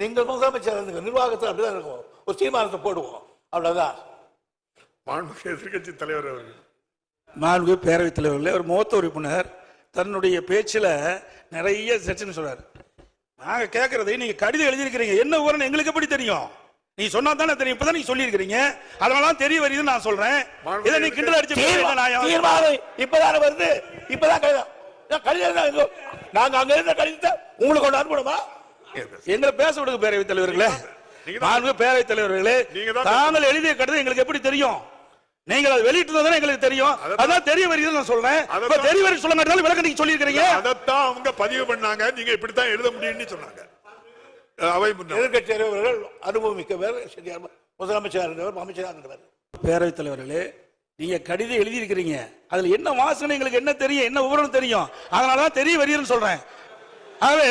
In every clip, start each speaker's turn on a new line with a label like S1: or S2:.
S1: நீங்கள் முதலமைச்சர் இருந்துங்க நிர்வாகத்தில் அப்படிதான் இருக்கும் ஒரு தீர்மானத்தை போடுவோம். அவ்வளவுதான்.
S2: மாண்புமிகு எதிர்க்கட்சி தலைவர் அவர்கள்.
S3: மாண்பு பேரவைத் தலைவர்களே ஒரு மூத்த உறுப்பினர் தன்னுடைய பேச்சில் நிறைய செக்ஷன் சொல்றாரு. நாங்க கேட்கறதை நீங்க கடிதம் எழுதியிருக்கிறீங்க. என்ன விவரம் எங்களுக்கு எப்படி தெரியும்? நீ சொன்னா தானே தெரியும். இப்பதான் நீங்க சொல்லியிருக்கிறீங்க. அதனால தெரிய வருதுன்னு நான் சொல்றேன். இதை நீ கிண்டல் அடிச்சு?
S1: தீர்மானம் இப்பதானே வருது. இப்பதான் கடிதம் கடிதம் நாங்க அங்க இருந்த கடிதத்தை உங்களுக்கு கொண்டு அனுப்பணுமா?
S3: எங்களை பேச விடுங்க பேரவைத் தலைவர்களே. மாண்பு பேரவைத் தலைவர்களே தாங்கள் எழுதிய கடிதம் எங்களுக்கு எப்படி தெரியும்? நீங்கள் அதை வெளியிட்டு எங்களுக்கு தெரியும். அதான் தெரிய வருகிறது நான் சொல்றேன். இப்ப தெரிய வருது சொல்ல மாட்டாலும் விளக்கம் நீங்க சொல்லியிருக்கிறீங்க.
S2: அதைத்தான் அவங்க பதிவு பண்ணாங்க. நீங்க இப்படித்தான் எழுத முடியும்னு சொன்னாங்க. அவை
S1: எதிர்கட்சி தலைவர்கள் அனுபவம் மிக்கவர் சரியா முதலமைச்சர் இருந்தவர் அமைச்சராக இருந்தவர்.
S3: பேரவைத் தலைவர்களே நீங்க கடிதம் எழுதியிருக்கிறீங்க. அதுல என்ன வாசனை எங்களுக்கு என்ன தெரியும் என்ன விவரம் தெரியும். அதனால தான் தெரிய வருகிறேன்னு சொல்றேன். ஆகவே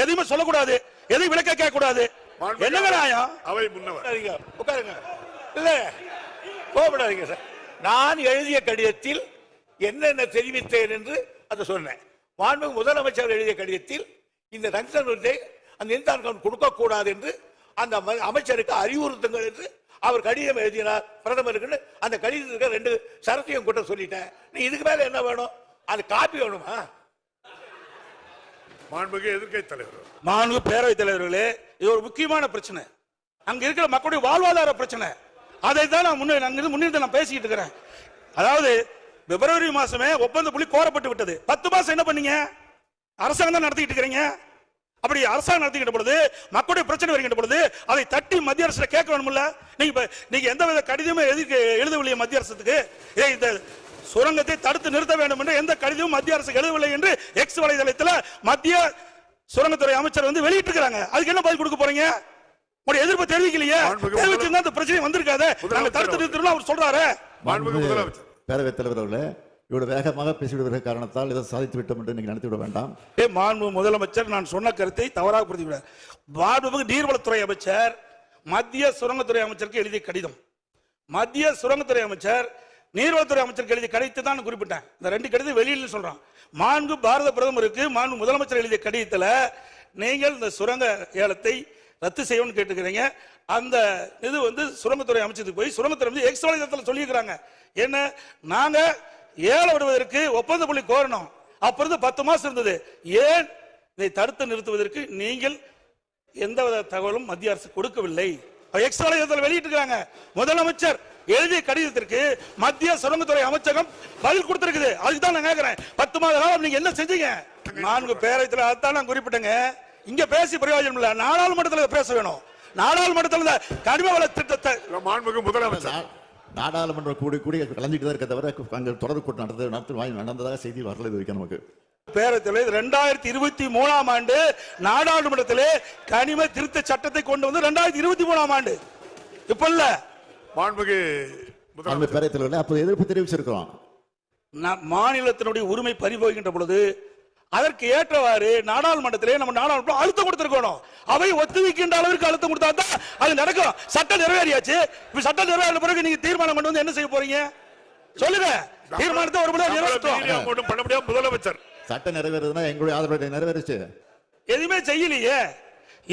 S3: எதையுமே சொல்லக்கூடாது. எதையும் விளக்க கேட்க கூடாது என்னங்க நியாயம்
S2: அவை முன்னவர்.
S1: உட்காருங்க இல்ல கோபப்படாதீங்க சார். நான் எழுதிய கடிதத்தில் என்னென்ன தெரிவித்தேன் என்று அதை சொன்னேன். மாண்பு முதலமைச்சர் எழுதிய கடிதத்தில் இந்த ரங்ஷன் விருதை அந்த இன்தான் கொடுக்க கூடாது என்று அந்த அமைச்சருக்கு அறிவுறுத்துங்கள் என்று அவர் கடிதம் எழுதினார். பிரதமருக்கு அந்த கடிதத்துக்கு ரெண்டு சரத்தையும் கூட்ட சொல்லிட்டேன். நீ இதுக்கு மேல என்ன வேணும்? அது காப்பி வேணுமா?
S2: மாண்புமிகு எதிர்க்கட்சி தலைவர்
S3: மாண்பு பேரவைத் தலைவர்களே இது ஒரு முக்கியமான பிரச்சனை. அங்க இருக்கிற மக்களுடைய வாழ்வாதார பிரச்சனை. அதை தான் நான் முன்னே முன்னிருந்து நான் பேசிக்கிட்டு இருக்கிறேன். அதாவது பிப்ரவரி மாசமே ஒப்பந்த புள்ளி கோரப்பட்டு விட்டது. பத்து மாசம் என்ன பண்ணீங்க? அரசாங்கம் தான் நடத்திக்கிட்டு இருக்கிறீங்க. அப்படி அரசாங்கம் நடத்திக்கிட்ட பொழுது மக்களுடைய பிரச்சனை வருகின்ற பொழுது அதை தட்டி மத்திய அரசு கேட்க வேணும்ல நீங்க நீங்க எந்த வித கடிதமும் எழுதி எழுதவில்லையே மத்திய அரசுக்கு? ஏய், இந்த சுரங்கத்தை தடுத்து நிறுத்த வேண்டும் என்று எந்த கடிதமும் மத்திய அரசு எழுதவில்லை என்று எக்ஸ் வலைதளத்தில் மத்திய சுரங்கத்துறை அமைச்சர் வந்து வெளியிட்டிருக்கிறாங்க. அதுக்கு என்ன பதில் கொடுக்க போறீங்க? உங்களுடைய எதிர்ப்பு தெரிவிக்கலையே. தெரிவிச்சிருந்தா அந்த பிரச்சனை வந்திருக்காது. நாங்க தடுத்து நிறுத்தணும் அவர் சொல்றாரு.
S4: பேரவைத் தலைவர் அவர்களே இவ்வளவு வேகமாக பேசிவிடுகிற காரணத்தால் இதை சாதித்து விட்டோம் என்று நீங்கள் நினைத்து விட வேண்டாம்.
S3: ஏ, மாண்பு முதலமைச்சர் நான் சொன்ன கருத்தை தவறாக புரிந்துவிடார் மாண்புமிகு நீர்வளத்துறை அமைச்சர் மத்திய சுரங்கத்துறை அமைச்சருக்கு எழுதிய கடிதம். மத்திய சுரங்கத்துறை அமைச்சர் நீர்வளத்துறை அமைச்சருக்கு எழுதிய கடிதத்தை தான் நான் குறிப்பிட்டேன். இந்த ரெண்டு கடிதம் வெளியில் சொல்றான். மாண்பு பாரத பிரதமருக்கு மாண்பு முதலமைச்சர் எழுதிய கடிதத்தில் நீங்கள் இந்த சுரங்க ஏலத்தை ரத்து செய்யணும்னு கேட்டுக்கிறீங்க. அந்த இது வந்து சுரங்கத்துறை அமைச்சருக்கு போய் சுரங்கத்துறை வந்து எக்ஸ் வலைதளத்தில் சொல்லியிருக்கிறாங்க. என்ன? நாங்க ஏலம் விடுவதற்கு ஒப்பந்த புள்ளி கோரணும். அப்ப இருந்து பத்து மாசம் இருந்தது. ஏன் இதை தடுத்து நிறுத்துவதற்கு நீங்கள் எந்தவித தகவலும் மத்திய அரசு கொடுக்கவில்லை? எக்ஸ் வலைதளத்தில் வெளியிட்டிருக்காங்க முதலமைச்சர் எழுதிய கடிதத்திற்கு மத்திய சுரங்கத்துறை அமைச்சகம் பதில் கொடுத்திருக்குது. அதுக்கு தான் நான் கேட்கிறேன் பத்து மாத காலம் நீங்க என்ன செஞ்சீங்க? நான்கு பேரத்தில் அதான் நான் குறிப்பிட்டேங்க. இங்க பேசி பிரயோஜனம் இல்ல. நாடாளுமன்றத்தில் பேச வேணும். நாடாளுமன்றத்தில் கனிம வள திட்டத்தை
S2: மாண்புமிகு முதலமைச்சர்.
S4: நாடாளுமன்ற கூடி கூடி கலந்துட்டு தான் இருக்க தவிர அங்கே தொடர் கூட்டம் நடந்தது நடத்து நடந்ததாக செய்தி வரல இது வரைக்கும் நமக்கு.
S3: பேரத்தில் ரெண்டாயிரத்தி இருபத்தி மூணாம் ஆண்டு நாடாளுமன்றத்திலே கனிம திருத்த சட்டத்தை கொண்டு வந்து ரெண்டாயிரத்தி இருபத்தி மூணாம் ஆண்டு. இப்ப இல்ல.
S2: மாண்புமிகு
S4: பேரவைத் தலைவர்களே அப்போது எதிர்ப்பு தெரிவிச்சிருக்கிறோம்.
S3: மாநிலத்தினுடைய உரிமை பறிபோகின்ற பொழுது அதற்கு ஏற்றவாறு நாடாளுமன்றத்திலே நம்ம நாடாளுமன்றம் அழுத்தம் கொடுத்திருக்கணும். அவை ஒத்துழைக்கின்ற அளவிற்கு அழுத்தம் கொடுத்தா தான் அது நடக்கும். சட்டம் நிறைவேறியாச்சு. இப்ப சட்டம் நிறைவேறின பிறகு நீங்க தீர்மானம் கொண்டு வந்து என்ன செய்ய போறீங்க? சொல்லுங்க. தீர்மானத்தை ஒரு முறை நிறைவேற்றும்
S2: ஒண்ணும் பண்ண முடியாது முதலமைச்சர்.
S4: சட்டம் நிறைவேறதுன்னா எங்களுடைய ஆதரவை நிறைவேறிச்சு.
S3: எதுவுமே செய்யலையே.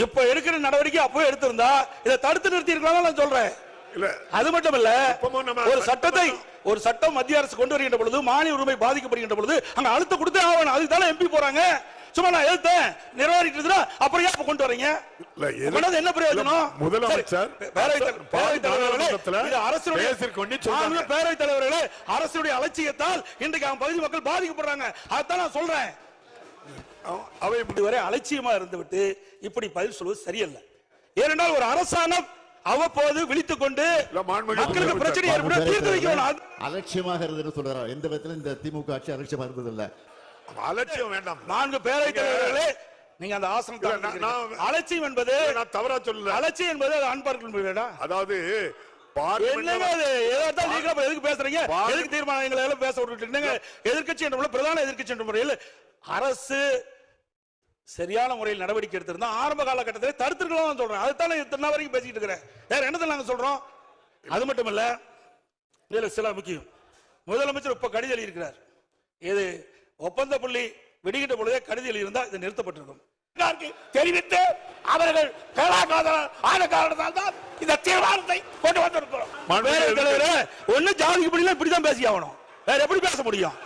S3: இப்ப எடுக்கிற நடவடிக்கை அப்பவே எடுத்திருந்தா இதை தடுத்து நிறுத்தி இருக்கலாம் நான் சொல்றேன். அது மட்டும்
S2: நம்ம
S3: ஒரு சட்டத்தை ஒரு சட்டம் மத்திய அரசு கொண்டு வருகின்ற பொழுது மாநில உரிமை பாதிக்கப்படுகின்ற பொழுது அங்க அழுத்தம் கொடுத்தே ஆகணும். அதுக்கு தானே எம்பி போறாங்க. சும்மா நான் எழுத்தேன். நிறைவேறிட்டு அப்புறம் ஏன் கொண்டு வரீங்க? என்ன பிரயோஜனம்?
S2: முதலமைச்சர்
S3: சரி, பேரவைத் தலைவர், பேரவைத் தலைவர்களே, அரசுடைய பேரவைத் தலைவர்களே அரசுடைய அலட்சியத்தால் இன்றைக்கு அவன் பகுதி மக்கள் பாதிக்கப்படுறாங்க. அதான் நான் சொல்றேன்.
S2: அவை
S3: இதுவரை அலட்சியமா இருந்துவிட்டு இப்படி பதில் சொல்வது சரியல்ல. ஏனென்றால் ஒரு அரசாங்கம் அவ்வப்போது விழித்துக் கொண்டு
S2: இல்ல,
S3: மக்களுக்கு பிரச்சனை ஏற்பட தீர்த்து வைக்கணும்
S4: அலட்சியமாக இருந்தது சொல்றாரு? எந்த விதத்திலும் இந்த திமுக ஆட்சி அலட்சியமா இருந்ததில்லை.
S2: அலட்சியம் வேண்டாம்.
S3: நான்கு பேரவைத் தலைவர்களே நீங்க அந்த ஆசனம்
S2: இல்ல.
S3: அலட்சியம் என்பது
S2: நான் தவறா சொல்லல.
S3: அலட்சியம் என்பது அன்பார்க்கணும்
S2: அதாவது பாரு-
S3: எதிர்க்கட்சி என்ற பிரதான எதிர்க்கட்சி என்ற முறையில் அரசு சரியான முறையில் நடவடிக்கை எடுத்திருந்தா ஆரம்ப காலகட்டத்தில் தடுத்துருக்கலாம் சொல்றேன். அதுதான் இத்தனை வரைக்கும் பேசிட்டு இருக்கிறேன். வேற என்னத்தை நாங்க சொல்றோம்? அது மட்டும் இல்ல இதுல சில முக்கியம். முதலமைச்சர் இப்ப கடிதம் எழுதியிருக்கிறார். இது ஒப்பந்த புள்ளி வெடிக்கிட்ட பொழுதே கடிதம் எழுதியிருந்தா இது நிறுத்தப்பட்டிருக்கும்.
S1: தெரிவித்து அவர்கள் ஆன காரணத்தால் தான் இந்த தீர்மானத்தை கொண்டு வந்திருக்கிறோம்.
S3: ஒண்ணு ஜாதிக்கு இப்படிதான் பேசி ஆகணும். வேற எப்படி பேச முடியும்?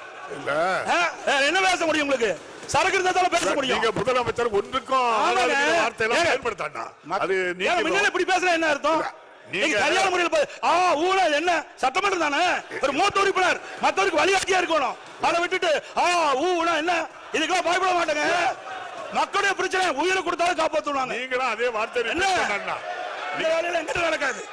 S3: என்ன பேச முடியும் உங்களுக்கு? சரக்கு இருந்தா பேச முடியும்.
S2: நீங்க முதலமைச்சர் ஒன்றுக்கும் வார்த்தையெல்லாம். பயன்படுத்தாண்டா அது நீங்க
S3: முன்னால இப்படி பேசுற என்ன அர்த்தம்?
S2: நீங்க-
S3: சரியான முறையில் ஆ ஊழ என்ன? சட்டமன்றம் தானே? ஒரு மூத்த உறுப்பினர். மத்தவருக்கு வழிகாட்டியா இருக்கணும். அதை விட்டுட்டு ஆ ஊனா என்ன? இதுக்கெல்லாம் பயப்பட மாட்டேங்க. மக்களுடைய பிரச்சனை உயிரை கொடுத்தாலும் காப்பாத்துவாங்க.
S2: நீங்களும் அதே வார்த்தை
S3: என்ன? வேலையில எங்கிட்ட நடக்காது.